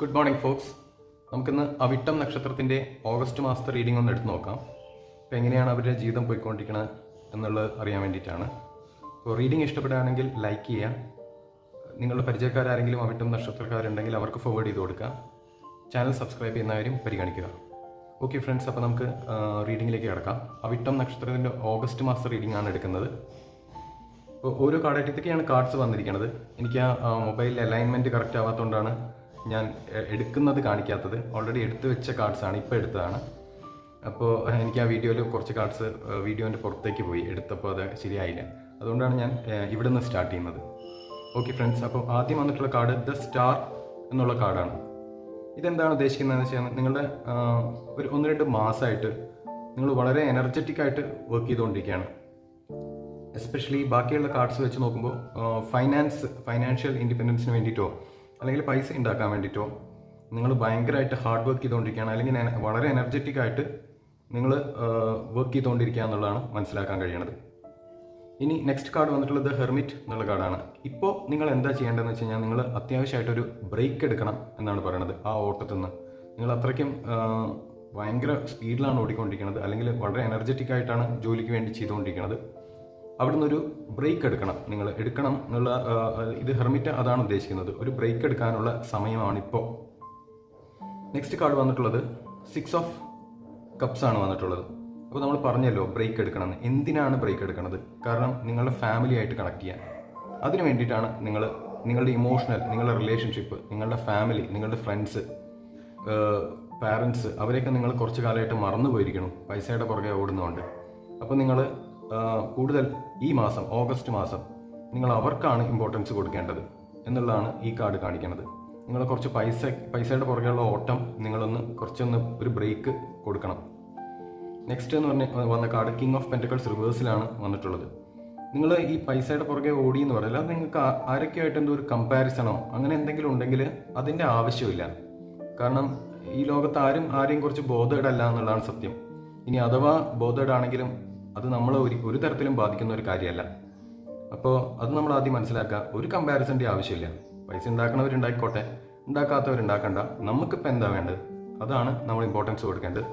Good morning Fox നമുക്കിന്ന് അവിട്ടം നക്ഷത്രത്തിന്റെ August മാസത്തെ റീഡിംഗ് ഒന്ന് എടുത്ത് നോക്കാം. അപ്പോൾ എങ്ങനെയാണ് അവരുടെ ജീവിതം പോയിക്കൊണ്ടിരിക്കുന്നത് എന്നുള്ളത് അറിയാൻ വേണ്ടിയിട്ടാണ്. അപ്പോൾ റീഡിംഗ് ഇഷ്ടപ്പെടുകയാണെങ്കിൽ ലൈക്ക് ചെയ്യാം നിങ്ങളുടെ പരിചയക്കാരെങ്കിലും അവിട്ടം നക്ഷത്രക്കാരുണ്ടെങ്കിൽ അവർക്ക് ഫോർവേഡ് ചെയ്ത് കൊടുക്കുക. ചാനൽ സബ്സ്ക്രൈബ് ചെയ്യുന്നവരും പരിഗണിക്കുക. ഓക്കെ ഫ്രണ്ട്സ് അപ്പോൾ നമുക്ക് റീഡിങ്ങിലേക്ക് കിടക്കാം. അവിട്ടം നക്ഷത്രത്തിന്റെ ഓഗസ്റ്റ് മാസത്തെ റീഡിംഗ് ആണ് എടുക്കുന്നത്. ഇപ്പോൾ ഓരോ കാർഡായിട്ട് ഇതൊക്കെയാണ് കാർഡ്സ് വന്നിരിക്കുന്നത് എനിക്ക് ആ മൊബൈലിൽ അലൈൻമെന്റ് കറക്റ്റ് ആവാത്തതുകൊണ്ടാണ് ഞാൻ എടുക്കുന്നത് കാണിക്കാത്തത്. ഓൾറെഡി എടുത്തു വെച്ച കാർഡ്സാണ് ഇപ്പോൾ എടുത്തതാണ്. അപ്പോൾ എനിക്ക് ആ വീഡിയോയിൽ കുറച്ച് കാർഡ്സ് വീഡിയോന്റെ പുറത്തേക്ക് പോയി. എടുത്തപ്പോൾ അത് ശരിയായില്ല. അതുകൊണ്ടാണ് ഞാൻ ഇവിടെ നിന്ന് സ്റ്റാർട്ട് ചെയ്യുന്നത്. ഓക്കെ ഫ്രണ്ട്സ് അപ്പോൾ ആദ്യം വന്നിട്ടുള്ള കാർഡ് ദ സ്റ്റാർ എന്നുള്ള കാർഡാണ് ഇതെന്താണ് ഉദ്ദേശിക്കുന്നതെന്ന് വെച്ചാൽ നിങ്ങളുടെ ഒരു ഒന്ന് രണ്ട് മാസമായിട്ട് നിങ്ങൾ വളരെ എനർജറ്റിക് ആയിട്ട് വർക്ക് ചെയ്തുകൊണ്ടിരിക്കുകയാണ്. എസ്പെഷ്യലി ബാക്കിയുള്ള കാർഡ്സ് വെച്ച് നോക്കുമ്പോൾ ഫൈനാൻസ് ഫൈനാൻഷ്യൽ ഇൻഡിപെൻഡൻസിന് വേണ്ടിയിട്ടോ അല്ലെങ്കിൽ പൈസ ഉണ്ടാക്കാൻ വേണ്ടിയിട്ടോ നിങ്ങൾ ഭയങ്കരമായിട്ട് ഹാർഡ് വർക്ക് ചെയ്തുകൊണ്ടിരിക്കുകയാണ് അല്ലെങ്കിൽ വളരെ എനർജറ്റിക് ആയിട്ട് നിങ്ങൾ വർക്ക് ചെയ്തുകൊണ്ടിരിക്കുക എന്നുള്ളതാണ് മനസ്സിലാക്കാൻ കഴിയണത് ഇനി നെക്സ്റ്റ് കാർഡ് വന്നിട്ടുള്ളത് ഹെർമിറ്റ് എന്നുള്ള കാർഡാണ് ഇപ്പോൾ നിങ്ങൾ എന്താ ചെയ്യേണ്ടതെന്ന് വെച്ച് കഴിഞ്ഞാൽ നിങ്ങൾ അത്യാവശ്യമായിട്ടൊരു ബ്രേക്ക് എടുക്കണം എന്നാണ് പറയണത് ആ ഓട്ടത്തിൽ നിന്ന്. നിങ്ങൾ അത്രയ്ക്കും ഭയങ്കര സ്പീഡിലാണ് ഓടിക്കൊണ്ടിരിക്കുന്നത് അല്ലെങ്കിൽ വളരെ എനർജറ്റിക് ആയിട്ടാണ് ജോലിക്ക് വേണ്ടി ചെയ്തുകൊണ്ടിരിക്കുന്നത്. അവിടെ ഒരു ബ്രേക്ക് എടുക്കണം. നിങ്ങൾ എടുക്കണം എന്നുള്ള ഇത് ഹെർമിറ്റ് അതാണ് ഉദ്ദേശിക്കുന്നത്. ഒരു ബ്രേക്ക് എടുക്കാനുള്ള സമയമാണ് ഇപ്പോൾ നെക്സ്റ്റ് കാർഡ് വന്നിട്ടുള്ളത് സിക്സ് ഓഫ് കപ്സ് ആണ് വന്നിട്ടുള്ളത്. അപ്പോൾ നമ്മൾ പറഞ്ഞല്ലോ ബ്രേക്ക് എടുക്കണമെന്ന് എന്തിനാണ് ബ്രേക്ക് എടുക്കുന്നത് കാരണം നിങ്ങളുടെ ഫാമിലി ആയിട്ട് കണക്ട് ചെയ്യാൻ. അതിനു വേണ്ടിയിട്ടാണ് നിങ്ങൾ നിങ്ങളുടെ ഇമോഷണൽ നിങ്ങളുടെ റിലേഷൻഷിപ്പ് നിങ്ങളുടെ ഫാമിലി നിങ്ങളുടെ ഫ്രണ്ട്സ് പാരൻസ് അവരെയൊക്കെ നിങ്ങൾ കുറച്ച് കാലമായിട്ട് മറന്നു പോയിരിക്കണം പൈസയുടെ പുറകെ ഓടുന്നതുകൊണ്ട്. അപ്പോൾ നിങ്ങൾ കൂടുതൽ ഈ മാസം ഓഗസ്റ്റ് മാസം നിങ്ങൾ അവർക്കാണ് ഇമ്പോർട്ടൻസ് കൊടുക്കേണ്ടത് എന്നുള്ളതാണ് ഈ കാർഡ് കാണിക്കുന്നത്. നിങ്ങൾ കുറച്ച് പൈസ പൈസയുടെ പുറകെയുള്ള ഓട്ടം നിങ്ങളൊന്ന് കുറച്ചൊന്ന് ഒരു ബ്രേക്ക് കൊടുക്കണം. നെക്സ്റ്റ് എന്ന് പറഞ്ഞ വന്ന കാർഡ് കിങ് ഓഫ് പെന്റക്കൾസ് റിവേഴ്സിലാണ് വന്നിട്ടുള്ളത്. നിങ്ങൾ ഈ പൈസയുടെ പുറകെ ഓടി എന്ന് പറയില്ല നിങ്ങൾക്ക് ആരൊക്കെയായിട്ട് എന്തോ ഒരു കമ്പാരിസണോ അങ്ങനെ എന്തെങ്കിലും ഉണ്ടെങ്കിൽ അതിന്റെ ആവശ്യമില്ല. കാരണം ഈ ലോകത്ത് ആരും ആരെയും കുറിച്ച് ബോധേഡല്ല എന്നുള്ളതാണ് സത്യം. ഇനി അഥവാ ബോധേഡാണെങ്കിലും അത് നമ്മളെ ഒരു ഒരു തരത്തിലും ബാധിക്കുന്ന ഒരു കാര്യമല്ല. അപ്പോൾ അത് നമ്മൾ ആദ്യം മനസ്സിലാക്കുക. ഒരു കമ്പാരിസന്റെ ആവശ്യമില്ല. പൈസ ഉണ്ടാക്കണവരുണ്ടായിക്കോട്ടെ. ഉണ്ടാക്കാത്തവരുണ്ടാക്കണ്ട. നമുക്കിപ്പോൾ എന്താ വേണ്ടത്? അതാണ് നമ്മൾ ഇമ്പോർട്ടൻസ് കൊടുക്കേണ്ടത്.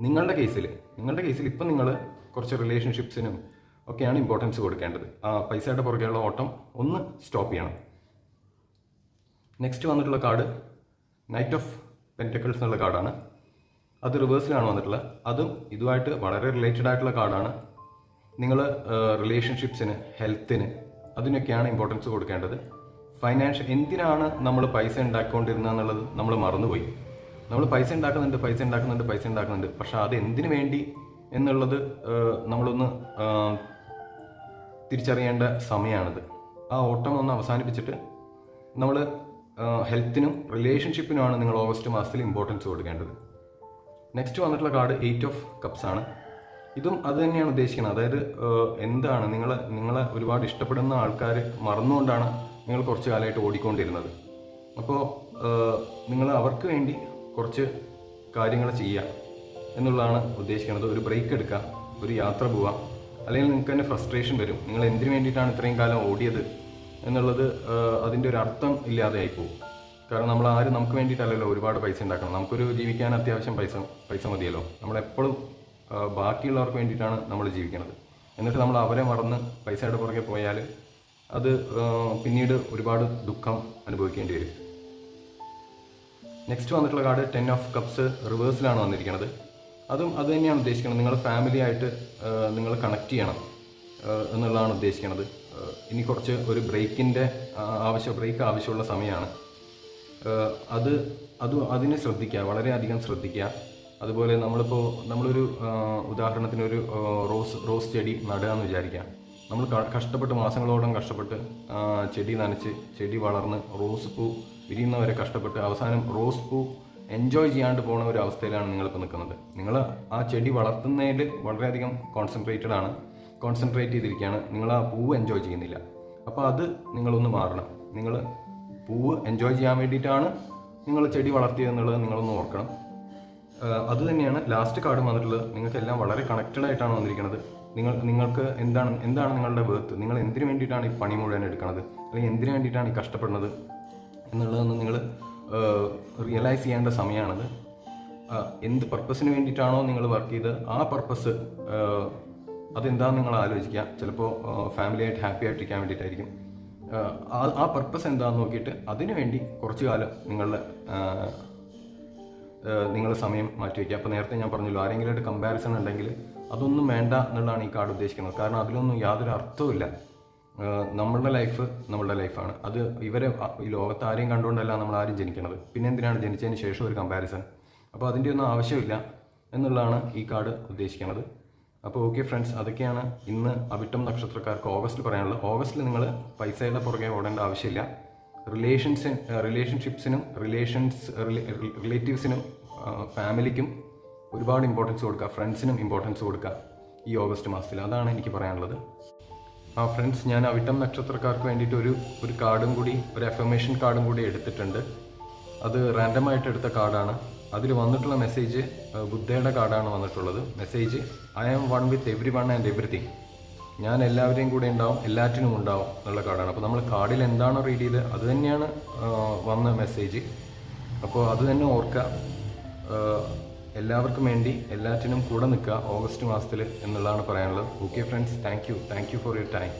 നിങ്ങളുടെ കേസിൽ നിങ്ങളുടെ കേസിൽ ഇപ്പം നിങ്ങൾ കുറച്ച് റിലേഷൻഷിപ്സിനും ഒക്കെയാണ് ഇമ്പോർട്ടൻസ് കൊടുക്കേണ്ടത്. ആ പൈസയുടെ പുറകെയുള്ള ഓട്ടം ഒന്ന് സ്റ്റോപ്പ് ചെയ്യണം. നെക്സ്റ്റ് വന്നിട്ടുള്ള കാർഡ് നൈറ്റ് ഓഫ് പെന്റക്കിൾസ് എന്നുള്ള കാർഡാണ് അത് റിവേഴ്സിലാണ് വന്നിട്ടുള്ളത്. അതും ഇതുമായിട്ട് വളരെ റിലേറ്റഡ് ആയിട്ടുള്ള കാർഡാണ് നിങ്ങൾ റിലേഷൻഷിപ്സിന് ഹെൽത്തിന് അതിനൊക്കെയാണ് ഇമ്പോർട്ടൻസ് കൊടുക്കേണ്ടത്. ഫൈനാൻഷ്യൽ എന്തിനാണ് നമ്മൾ പൈസ ഉണ്ടാക്കിക്കൊണ്ടിരുന്നത് എന്നുള്ളത് നമ്മൾ മറന്നുപോയി. നമ്മൾ പൈസ ഉണ്ടാക്കുന്നുണ്ട് പൈസ ഉണ്ടാക്കുന്നുണ്ട് പൈസ ഉണ്ടാക്കുന്നുണ്ട്. പക്ഷേ അത് എന്തിനു വേണ്ടി എന്നുള്ളത് നമ്മളൊന്ന് തിരിച്ചറിയേണ്ട സമയമാണിത് ആ ഓട്ടം ഒന്ന് അവസാനിപ്പിച്ചിട്ട് നമ്മൾ ഹെൽത്തിനും റിലേഷൻഷിപ്പിനുമാണ് നിങ്ങൾ ഓഗസ്റ്റ് മാസത്തിൽ ഇമ്പോർട്ടൻസ് കൊടുക്കേണ്ടത്. നെക്സ്റ്റ് വന്നിട്ടുള്ള കാർഡ് എയ്റ്റ് ഓഫ് കപ്സ് ആണ്. ഇതും അത് തന്നെയാണ് ഉദ്ദേശിക്കുന്നത്. അതായത് എന്താണ് നിങ്ങൾ നിങ്ങളെ ഒരുപാട് ഇഷ്ടപ്പെടുന്ന ആൾക്കാർ മറന്നുകൊണ്ടാണ് നിങ്ങൾ കുറച്ച് കാലമായിട്ട് ഓടിക്കൊണ്ടിരുന്നത്. അപ്പോൾ നിങ്ങൾ അവർക്ക് വേണ്ടി കുറച്ച് കാര്യങ്ങൾ ചെയ്യുക എന്നുള്ളതാണ് ഉദ്ദേശിക്കുന്നത്. ഒരു ബ്രേക്ക് എടുക്കുക ഒരു യാത്ര പോവുക. അല്ലെങ്കിൽ നിങ്ങൾക്ക് തന്നെ ഫ്രസ്ട്രേഷൻ വരും. നിങ്ങൾ എന്തിനു വേണ്ടിയിട്ടാണ് ഇത്രയും കാലം ഓടിയത് എന്നുള്ളത് അതിന്റെ ഒരു അർത്ഥം ഇല്ലാതെയായി പോകും കാരണം നമ്മൾ ആരും നമുക്ക് വേണ്ടിയിട്ടല്ലല്ലോ ഒരുപാട് പൈസ ഉണ്ടാക്കണം. നമുക്കൊരു ജീവിക്കാൻ അത്യാവശ്യം പൈസ പൈസ മതിയല്ലോ. നമ്മളെപ്പോഴും ബാക്കിയുള്ളവർക്ക് വേണ്ടിയിട്ടാണ് നമ്മൾ ജീവിക്കുന്നത്. എന്നിട്ട് നമ്മൾ അവരെ മറന്ന് പൈസയുടെ പുറകെ പോയാൽ അത് പിന്നീട് ഒരുപാട് ദുഃഖം അനുഭവിക്കേണ്ടി വരും. നെക്സ്റ്റ് വന്നിട്ടുള്ള കാർഡ് ടെൻ ഓഫ് കപ്സ് റിവേഴ്സിലാണ് വന്നിരിക്കുന്നത് അതും അത് തന്നെയാണ് ഉദ്ദേശിക്കുന്നത് നിങ്ങൾ ഫാമിലി ആയിട്ട് നിങ്ങൾ കണക്ട് ചെയ്യണം എന്നുള്ളതാണ് ഉദ്ദേശിക്കുന്നത് ഇനി കുറച്ച് ഒരു ബ്രേക്കിന്റെ ആവശ്യം ബ്രേക്ക് ആവശ്യമുള്ള സമയമാണ്. അത് അത് അതിനെ ശ്രദ്ധിക്കുക വളരെയധികം ശ്രദ്ധിക്കുക. അതുപോലെ നമ്മളിപ്പോൾ നമ്മളൊരു ഉദാഹരണത്തിന് ഒരു റോസ് റോസ് ചെടി നടുക എന്ന് വിചാരിക്കുക നമ്മൾ കഷ്ടപ്പെട്ട് മാസങ്ങളോളം കഷ്ടപ്പെട്ട് ചെടി നനച്ച് ചെടി വളർന്ന് റോസ് പൂ വിരിയുന്നവരെ കഷ്ടപ്പെട്ട് അവസാനം റോസ് പൂ എൻജോയ് ചെയ്യാണ്ട് പോകുന്ന ഒരു അവസ്ഥയിലാണ് നിങ്ങളിപ്പോൾ നിൽക്കുന്നത്. നിങ്ങൾ ആ ചെടി വളർത്തുന്നതിൽ വളരെയധികം കോൺസെൻട്രേറ്റഡ് ആണ്. കോൺസെൻട്രേറ്റ് ചെയ്തിരിക്കുകയാണ്. നിങ്ങൾ ആ പൂവ് എൻജോയ് ചെയ്യുന്നില്ല. അപ്പോൾ അത് നിങ്ങളൊന്ന് മാറണം. നിങ്ങൾ പൂവ് എൻജോയ് ചെയ്യാൻ വേണ്ടിയിട്ടാണ് നിങ്ങൾ ചെടി വളർത്തിയതെന്നുള്ളത് നിങ്ങളൊന്ന് ഓർക്കണം. അത് തന്നെയാണ് ലാസ്റ്റ് കാർഡ് വന്നിട്ടുള്ളത്. നിങ്ങൾക്ക് എല്ലാം വളരെ കണക്റ്റഡ് ആയിട്ടാണ് വന്നിരിക്കുന്നത്. നിങ്ങൾ നിങ്ങൾക്ക് എന്താണ് എന്താണ് നിങ്ങളുടെ വേർത്ത് നിങ്ങൾ എന്തിനു വേണ്ടിയിട്ടാണ് ഈ പണി മുഴുവൻ എടുക്കുന്നത്? അല്ലെങ്കിൽ എന്തിനു വേണ്ടിയിട്ടാണ് ഈ കഷ്ടപ്പെടുന്നത്? എന്നുള്ളതൊന്നും നിങ്ങൾ റിയലൈസ് ചെയ്യേണ്ട സമയമാണത്. എന്ത് പർപ്പസിന് വേണ്ടിയിട്ടാണോ നിങ്ങൾ വർക്ക് ചെയ്ത് ആ പർപ്പസ് അതെന്താണെന്ന് നിങ്ങൾ ആലോചിക്കുക. ചിലപ്പോൾ ഫാമിലിയായിട്ട് ഹാപ്പി ആയിട്ടിരിക്കാൻ വേണ്ടിയിട്ടായിരിക്കും. ആ, പർപ്പസ് എന്താണെന്ന് നോക്കിയിട്ട് അതിനുവേണ്ടി കുറച്ചു കാലം നിങ്ങളുടെ നിങ്ങൾ സമയം മാറ്റി വയ്ക്കുക. അപ്പോൾ നേരത്തെ ഞാൻ പറഞ്ഞല്ലോ ആരെങ്കിലും ആരെങ്കിലുമായിട്ട് കമ്പാരിസൺ ഉണ്ടെങ്കിൽ അതൊന്നും വേണ്ട എന്നുള്ളതാണ് ഈ കാർഡ് ഉദ്ദേശിക്കുന്നത്. കാരണം അതിലൊന്നും യാതൊരു അർത്ഥവുമില്ല നമ്മളുടെ ലൈഫ് നമ്മളുടെ ലൈഫാണ് അത് ഇവരെ ഈ ലോകത്ത് ആരെയും കണ്ടുകൊണ്ടല്ല നമ്മൾ ആരും ജനിക്കണത് പിന്നെ എന്തിനാണ് ജനിച്ചതിന് ശേഷം ഒരു കമ്പാരിസൺ അപ്പോൾ അതിന്റെ ഒന്നും ആവശ്യമില്ല എന്നുള്ളതാണ് ഈ കാർഡ് ഉദ്ദേശിക്കുന്നത്. അപ്പോൾ ഓക്കെ ഫ്രണ്ട്സ് അതൊക്കെയാണ് ഇന്ന് അവിട്ടം നക്ഷത്രക്കാർക്ക് ഓഗസ്റ്റിൽ പറയാനുള്ളത്. ഓഗസ്റ്റിൽ നിങ്ങൾ പൈസയുടെ പുറകെ ഓടേണ്ട ആവശ്യമില്ല. റിലേഷൻസ് റിലേഷൻഷിപ്സിനും റിലേഷൻസ് റിലേറ്റീവ്സിനും ഫാമിലിക്കും ഒരുപാട് ഇമ്പോർട്ടൻസ് കൊടുക്കുക. ഫ്രണ്ട്സിനും ഇമ്പോർട്ടൻസ് കൊടുക്കുക ഈ ഓഗസ്റ്റ് മാസത്തിൽ. അതാണ് എനിക്ക് പറയാനുള്ളത്. ആ ഫ്രണ്ട്സ് ഞാൻ അവിട്ടം നക്ഷത്രക്കാർക്ക് വേണ്ടിയിട്ട് ഒരു ഒരു കാർഡും കൂടി ഒരു അഫർമേഷൻ കാർഡും കൂടി എടുത്തിട്ടുണ്ട്. അത് റാൻഡമായിട്ട് എടുത്ത കാർഡാണ് അതിൽ വന്നിട്ടുള്ള മെസ്സേജ് ബുദ്ധയുടെ കാർഡാണ് വന്നിട്ടുള്ളത്. Message I am one with everyone and everything ഞാൻ എല്ലാവരെയും കൂടെ ഉണ്ടാവും എല്ലാറ്റിനും ഉണ്ടാവും എന്നുള്ള കാർഡാണ്. അപ്പോൾ നമ്മൾ കാർഡിൽ എന്താണോ റീഡ് ചെയ്ത് അത് തന്നെയാണ് വന്ന മെസ്സേജ്. അപ്പോൾ അത് തന്നെ ഓർക്കുക. എല്ലാവർക്കും വേണ്ടി എല്ലാറ്റിനും കൂടെ നിൽക്കുക ഓഗസ്റ്റ് മാസത്തിൽ എന്നുള്ളതാണ് പറയാനുള്ളത്. Okay friends thank you thank you for your time